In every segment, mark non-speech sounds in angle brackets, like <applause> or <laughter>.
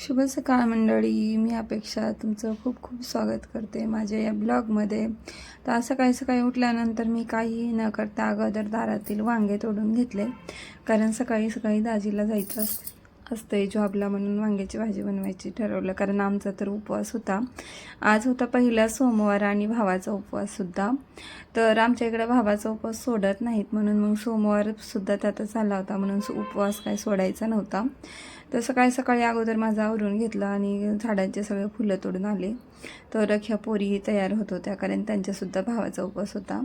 शुभ सकाळ मंडळी. मी अपेक्षा तुमचं खूप खूप स्वागत करते माझ्या या ब्लॉगमध्ये. तर सकाळी सकाळी उठल्यानंतर मी काही न करता अगोदर दारातील वांगे तोडून घेतले. कारण सकाळी सकाळी दाजीला जायचं अस असते जॉबला म्हणून वांग्याची भाजी बनवायची ठरवलं. कारण आमचा तर उपवास होता. आज होता पहिला सोमवार आणि भावाचा उपवाससुद्धा तर आमच्या इकडे भावाचा उपवास सोडत नाहीत म्हणून मग सोमवारसुद्धा त्यातच आला होता म्हणून उपवास काय सोडायचा नव्हता. तर सकाळी सकाळी अगोदर माझा आवरून घेतलं आणि झाडांचे सगळे फुलं तोडून आले. तर ह्या पोरी तयार होत होत्या कारण त्यांच्यासुद्धा भावाचा उपवास होता.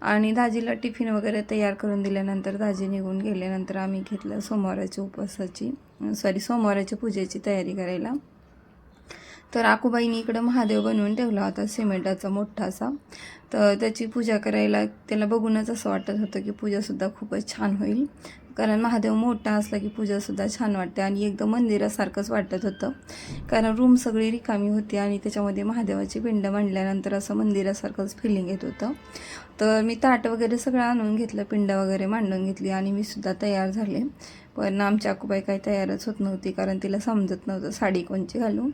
आणि दाजीला टिफिन वगैरे तयार करून दिल्यानंतर दाजी निघून गेल्यानंतर आम्ही घेतलं सोमवाराच्या उपवासाची सॉरी सोमवाराच्या पूजेची तयारी करायला. तर आकुबाईने इकडं महादेव बनवून ठेवला होता सिमेंटाचा मोठासा. तर त्याची पूजा करायला त्याला बघूनच असं वाटत होतं की पूजासुद्धा खूपच छान होईल. कारण महादेव मोठा असला की पूजासुद्धा छान वाटते आणि एकदम मंदिरासारखंच वाटत होतं. कारण रूम सगळी रिकामी होती आणि त्याच्यामध्ये महादेवाची पिंड मांडल्यानंतर असं मंदिरासारखंच फिलिंग येत होतं. तर मी ताट वगैरे सगळं आणून घेतलं पिंड वगैरे मांडून घेतली आणि मी सुद्धा तयार झाले. पण आमची आकूबाई काही तयारच होत नव्हती कारण तिला समजत नव्हतं साडी कोणची घालू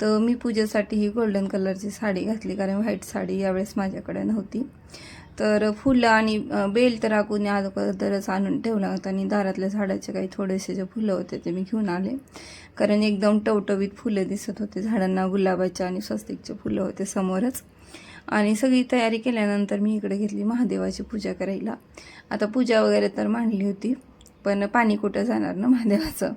तर मी पूजेसाठी ही गोल्डन कलरची साडी घातली कारण व्हाईट साडी यावेळेस माझ्याकडे नव्हती. तर फुलं आणि बेल तर आकून अगोदरच आणून ठेवला होता आणि दारातल्या झाडाचे काही थोडेसे जे फुलं होते ते मी घेऊन आले. कारण एकदम टवटवीत फुलं दिसत होते झाडांना गुलाबाचे आणि स्वस्तिकचे फुलं होते समोरच. आणि सगळी तयारी केल्यानंतर मी इकडे घेतली महादेवाची पूजा करायला. आता पूजा वगैरे तर मांडली होती. पण पाणी कुठं जाणार ना महादेवाचं?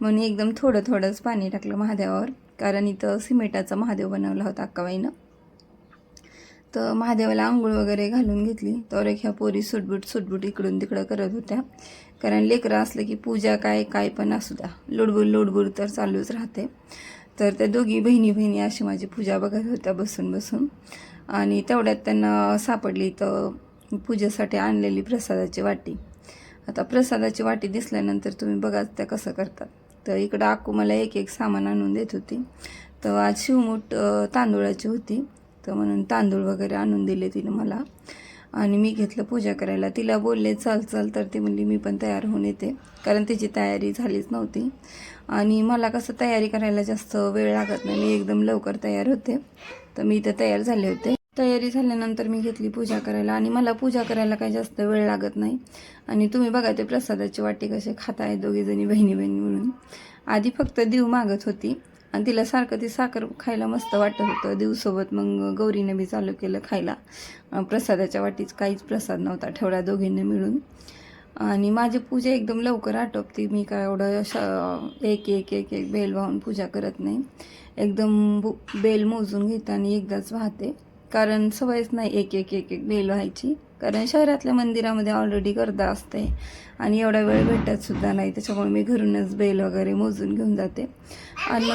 म्हणून एकदम थोडं थोडंच पाणी टाकलं महादेवावर. कारण इथं सिमेंटाचा महादेव बनवला होता अक्काबाईनं. तर महादेवाला आंघोळ वगैरे घालून घेतली. तर एक ह्या पोरी सुटबुट सुटबुट इकडून तिकडं करत होत्या. कारण लेकरं असलं की पूजा काय काय पण असू द्या. लुडबुड लोडबुड तर चालूच राहते. तर त्या दोघी बहिणी बहिणी अशी माझी पूजा बघत होत्या बसून बसून. आणि तेवढ्यात त्यांना सापडली तर पूजेसाठी आणलेली प्रसादाची वाटी. आता प्रसादाची वाटी दिसल्यानंतर तुम्ही बघा त्या कसं करतात. तर इकडं आकू मला एक एक सामान आणून देत होती. तर आज शिवमूठ तांदुळाची तांदूळाची होती. तर म्हणून तांदूळ वगैरे आणून दिले तिनं मला. आणि मी घेतलं पूजा करायला. तिला बोलले चल चल तर ती म्हणली मी पण तयार होऊन येते. कारण तिची तयारी झालीच नव्हती. आणि मला कसं तयारी करायला जास्त वेळ लागत नाही. मी एकदम लवकर तयार होते. तर मी इथं तयार झाले होते. तयारी झाल्यानंतर मी घेतली पूजा करायला. आणि मला पूजा करायला काही जास्त वेळ लागत नाही. आणि तुम्ही बघा ते प्रसादाची वाटी कसे खाताय दोघीजणी बहिणी बहिणी म्हणून आधी फक्त देव मागत होती. आणि तिला सारखं ती साखर खायला मस्त वाटत होतं. देवसोबत मग गौरीने बी चालू केलं खायला. प्रसादाच्या वाटीच काहीच प्रसाद नव्हता ठेवला दोघींनी मिळून. आणि माझी पूजा एकदम लवकर आटोपते. मी काय एवढं एक एक एक एक बेल वाहून पूजा करत नाही. एकदम बेल मोजून घेते आणि एकदाच वाहते. कारण सवयच नाही एक एक एक एक बेल व्हायची. कारण शहरातल्या मंदिरामध्ये ऑलरेडी गर्दा असते. आणि एवढा वेळ भेटत सुद्धा नाही. त्याच्यामुळे मी घरूनच बेल वगैरे मोजून घेऊन जाते. आणि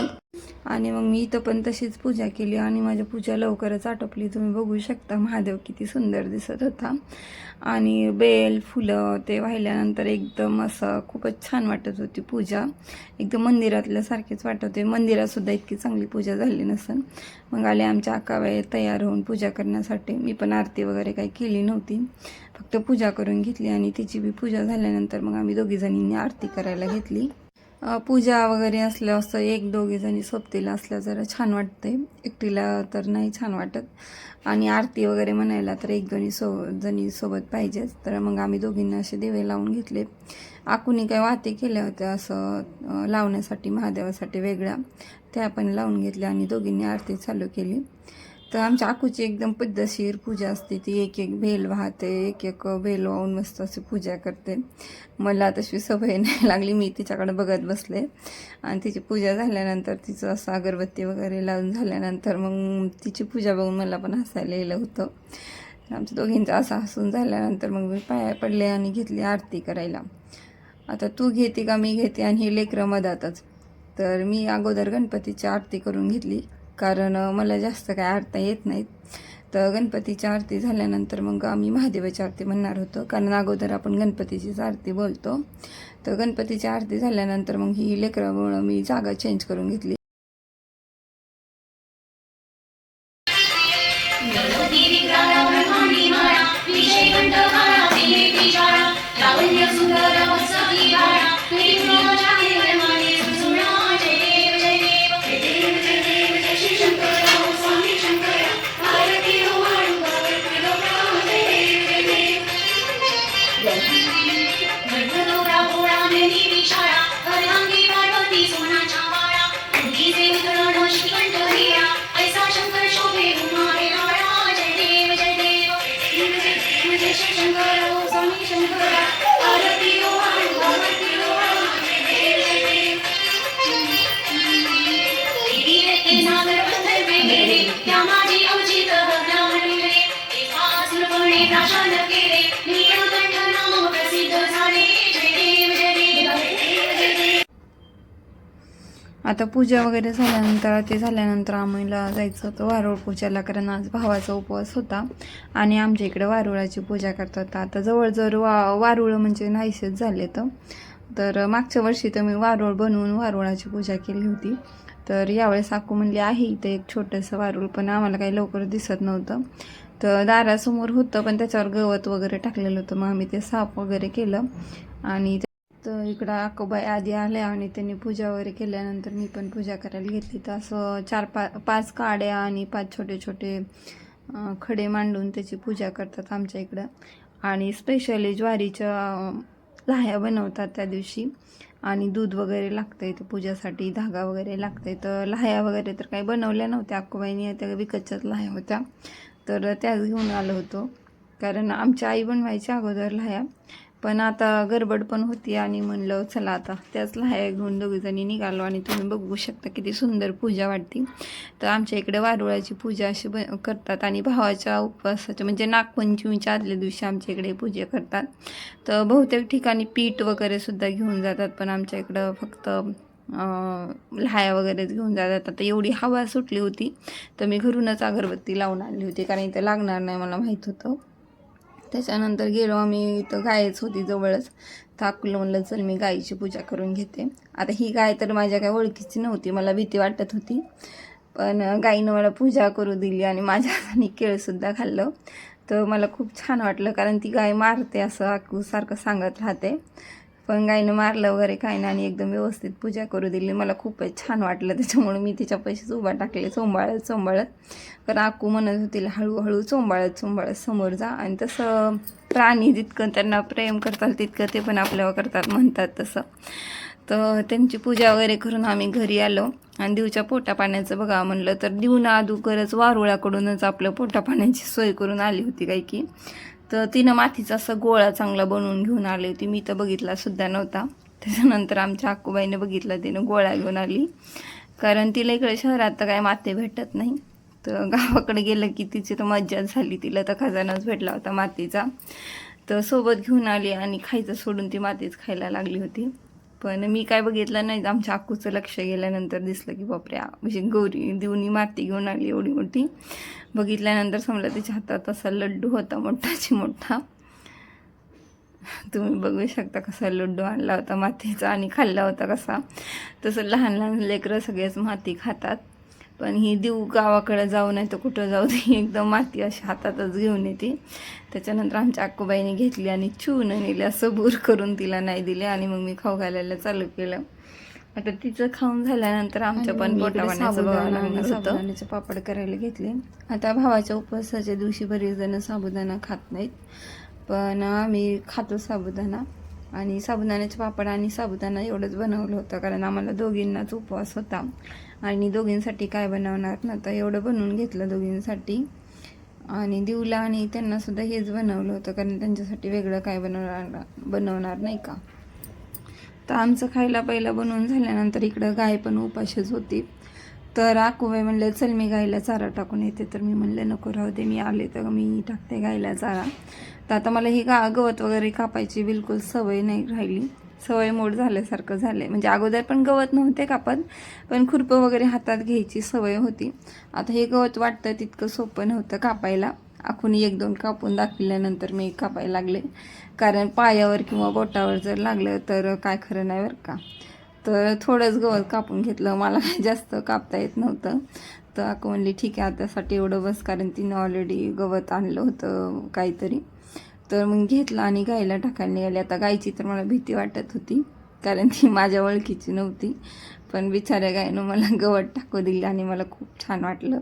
आणि मग मी इथं पण तशीच पूजा केली आणि माझी पूजा लवकरच आटोपली. तुम्ही बघू शकता महादेव किती सुंदर दिसत होता. आणि बेल फुलं ते वाहिल्यानंतर एकदम असं खूपच छान वाटत होती पूजा. एकदम मंदिरातल्यासारखीच वाटत होते. मंदिरातसुद्धा इतकी चांगली पूजा झाली नसेल मग आले आमच्या अक्काबाई तयार होऊन पूजा करण्यासाठी. मी पण आरती वगैरे काही केली नव्हती. फक्त पूजा करून घेतली आणि तिची बी पूजा झाल्यानंतर मग आम्ही दोघीजणींनी आरती करायला घेतली. पूजा वगैरे असल्या असं एक दोघीजणी सोबतीला असल्या जरा छान वाटते एकटीला तर नाही छान वाटत. आणि आरती वगैरे म्हणायला तर एक दोन्ही सो जणी सोबत पाहिजेच. तर मग आम्ही दोघींना असे दिवे लावून घेतले. आकुनी काही वाते केल्या होत्या असं लावण्यासाठी महादेवासाठी वेगळ्या. त्या पण लावून घेतल्या आणि दोघींनी आरती चालू केली. तर आमच्या आकूची एकदम पद्धतशीर पूजा असते. ती एक एक भेल वाहते एक एक भेल वाहून मस्त अशी पूजा करते. मला तशी सवय नाही लागली मी तिच्याकडे बघत बसले. आणि तिची पूजा झाल्यानंतर तिचं असं अगरबत्ती वगैरे लावून झाल्यानंतर मग तिची पूजा बघून मला पण हसायला येलं होतं. आमच्या दोघींचं असं हसून झाल्यानंतर मग मी पाया पडले आणि घेतली आरती करायला. आता तू घेते का मी घेते आणि हे लेकरं मधातच. तर मी अगोदर गणपतीची आरती करून घेतली. कारण मला जास्त काय आरता येत नाहीत. तर गणपतीची आरती झाल्यानंतर मग आम्ही महादेवाची आरती म्हणणार होतो. कारण अगोदर आपण गणपतीचीच आरती बोलतो. तर गणपतीची आरती झाल्यानंतर मग ही लेकरामुळं मी जागा चेंज करून घेतली. आता पूजा वगैरे झाल्यानंतर ते झाल्यानंतर आम्हाला जायचं होतं वारुळ पूजाला कारण आज भावाचा उपवास होता. आणि आमच्या इकडे वारुळाची पूजा करतात. आता जवळजवळ वा वारुळ म्हणजे नाहीसेच झाले तर. मागच्या वर्षी तर मी वारुळ बनवून वारुळाची पूजा केली होती. तर यावेळेस आकू म्हणली आहे इथं एक छोटंसं वारुळ. पण आम्हाला काही लवकर दिसत नव्हतं. तर दारासमोर होतं पण त्याच्यावर गवत वगैरे टाकलेलं होतं. मग आम्ही ते साफ वगैरे केलं आणि तर इकडं अक्कोबाई आधी आल्या आणि त्यांनी पूजा वगैरे केल्यानंतर मी पण पूजा करायला घेतली. तर असं चार पा पाच काड्या आणि पाच छोटे छोटे खडे मांडून त्याची पूजा करतात आमच्या इकडं. आणि स्पेशली ज्वारीच्या लाह्या बनवतात त्या दिवशी. आणि दूध वगैरे लागतं इथं पूजासाठी धागा वगैरे लागते तर लाह्या वगैरे तर काही बनवल्या नव्हत्या. अक्कोबाईनी त्या विकतच्याच लाह्या होत्या. तर त्याच घेऊन आलो होतो. कारण आमच्या आई बनवायच्या अगोदर लाह्या. पण आता गडबड पण होती आणि म्हणलं चला आता त्याच लाह्या घेऊन दोघीजणी निघालो आणि तुम्ही बघू शकता किती सुंदर पूजा वाटते. तर आमच्या इकडे वारुळाची पूजा अशी ब करतात आणि भावाच्या उपवासाच्या म्हणजे नागपंचमीच्या आदल्या दिवशी आमच्या इकडे पूजा करतात. तर बहुतेक ठिकाणी पीठ वगैरे सुद्धा घेऊन जातात पण आमच्या इकडं फक्त लाया वगैरेच घेऊन जातात. आता एवढी हवा सुटली होती तर मी घरूनच अगरबत्ती लावून आणली होती कारण इथं लागणार नाही मला माहीत होतं. त्याच्यानंतर गेलो आम्ही इथं गायच होती जवळच. थाकलो म्हणलं चल मी गायीची पूजा करून घेते. आता ही गाय तर माझ्या काय ओळखीची नव्हती मला भीती वाटत होती. पण गायीनं मला पूजा करू दिली आणि माझ्या हाताने केळसुद्धा खाल्लं. तर मला खूप छान वाटलं कारण ती गाय मारते असं आकूसारखं सांगत राहते. पण गायनं मारलं वगैरे काही नाही आणि एकदम व्यवस्थित पूजा करू दिली. मला खूपच छान वाटलं त्याच्यामुळे मी तिच्या पैसेच उभा टाकले. चोंबाळत चोंबाळत कारण आकू म्हणत होती हळूहळू चोंबाळत चोंबाळत समोर जा. आणि तसं प्राणी जितकं त्यांना प्रेम करतात तितकं ते पण आपल्यावर करतात म्हणतात तसं. तर त्यांची पूजा वगैरे करून आम्ही घरी आलो. आणि दिवच्या पोटा पाण्याचं बघा म्हणलं तर दिवना अदुगरच वारुळाकडूनच आपलं पोटा पाण्याची सोय करून आली होती काही की. तर तिनं मातीचा असं गोळा चांगला बनवून घेऊन आली होती. मी तर बघितला सुद्धा नव्हता. त्याच्यानंतर आमच्या अक्कूबाईने बघितलं तिनं गोळा घेऊन आली. कारण तिला इकडे शहरात तर काय माते भेटत नाही. तर गावाकडे गेलं की तिची तर मज्जाच झाली. तिला तर खजानाच भेटला होता मातीचा. तर सोबत घेऊन आली आणि खायचं सोडून ती मातीच खायला लागली होती. पण मी काय बघितलं नाही आमच्या आकूचं लक्ष गेल्यानंतर दिसलं की बापरे म्हणजे गौरी देवनी माती घेऊन आली एवढी मोठी. बघितल्यानंतर समजलं तिच्या हातात असा लड्डू होता मोठाची मोठा. तुम्ही बघू शकता कसा लड्डू आणला होता मातीचा आणि खाल्ला होता कसा. तसं लहान लहान लेकरं सगळेच माती खातात. पण ही देऊ गावाकडे जाऊ नाही तर कुठं जाऊ दे. <laughs> एकदम माती अशी हातातच घेऊन येते. त्याच्यानंतर आमच्या अक्कूबाईने घेतली आणि चून नेली असं बूर करून तिला नाही दिले आणि मग मी खाऊ घालायला चालू केलं. आता तिचं खाऊन झाल्यानंतर आमच्या पण साबुदाण्याचे पापड करायला घेतले. आता भावाच्या उपवासाच्या दिवशी बरेच जण साबुदाणा खात नाहीत. पण आम्ही खातो साबुदाणा. आणि साबुदाण्याचे पापड आणि साबुदाणा एवढंच बनवलं होतं कारण आम्हाला दोघींनाच उपवास होता. आणि दोघींसाठी काय बनवणार ना तर एवढं बनवून घेतलं दोघींसाठी. आणि दिवला आणि त्यांनासुद्धा हेच बनवलं होतं कारण त्यांच्यासाठी वेगळं काय बनवणार बनवणार नाही का? तर आमचं खायला पहिला बनवून झाल्यानंतर इकडं गाय पण उपाशीच होती. तर आकुबाई म्हणले चल मी गायला चारा टाकून येते. तर मी म्हणले नको राहू दे मी आले तर मी टाकते गायला चारा. तर आता मला ही गा गवत वगैरे कापायची बिलकुल सवय नाही राहिली. सवय मोड झाल्यासारखं झालं म्हणजे अगोदर पण गवत नव्हते कापत पण खुरपं वगैरे हातात घ्यायची सवय होती. आता हे गवत वाटतं तितकं सोपं नव्हतं कापायला. आखून एक दोन कापून दाखवल्यानंतर मी कापायला लागले. कारण पायावर किंवा बोटावर जर लागलं तर काय खरं नाही बरं का. तर थोडंच गवत कापून घेतलं. मला काही जास्त कापता येत नव्हतं. तर अक्का म्हणली ठीक आहे आतासाठी एवढं बस. कारण तिनं ऑलरेडी गवत आणलं होतं काहीतरी. तर मग घेतलं आणि गायला टाकायला निघाली. आता गायची तर मला भीती वाटत होती कारण ती माझ्या ओळखीची नव्हती. पण बिचाऱ्या गायनं मला गवत टाकू दिलं आणि मला खूप छान वाटलं.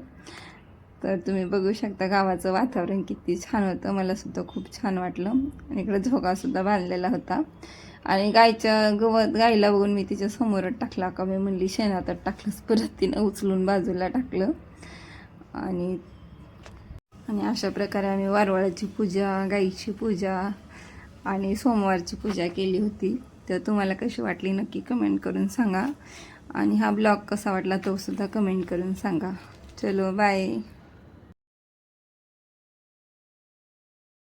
तर तुम्ही बघू शकता गावाचं वातावरण किती छान होतं. मला सुद्धा खूप छान वाटलं. आणि इकडे झोकासुद्धा बांधलेला होता. आणि गायच्या गवत गायला बघून मी तिच्या समोरच टाकला. का मी म्हणली शेणातच टाकलंच परत तिनं उचलून बाजूला टाकलं. आणि आणि अशा प्रकारे आम्ही वारवाळाची पूजा गाईची पूजा आणि सोमवारची पूजा केली होती. तर तुम्हाला कशी वाटली नक्की कमेंट करून सांगा. आणि हा ब्लॉग कसा वाटला तो सुद्धा कमेंट करून सांगा. चलो बाय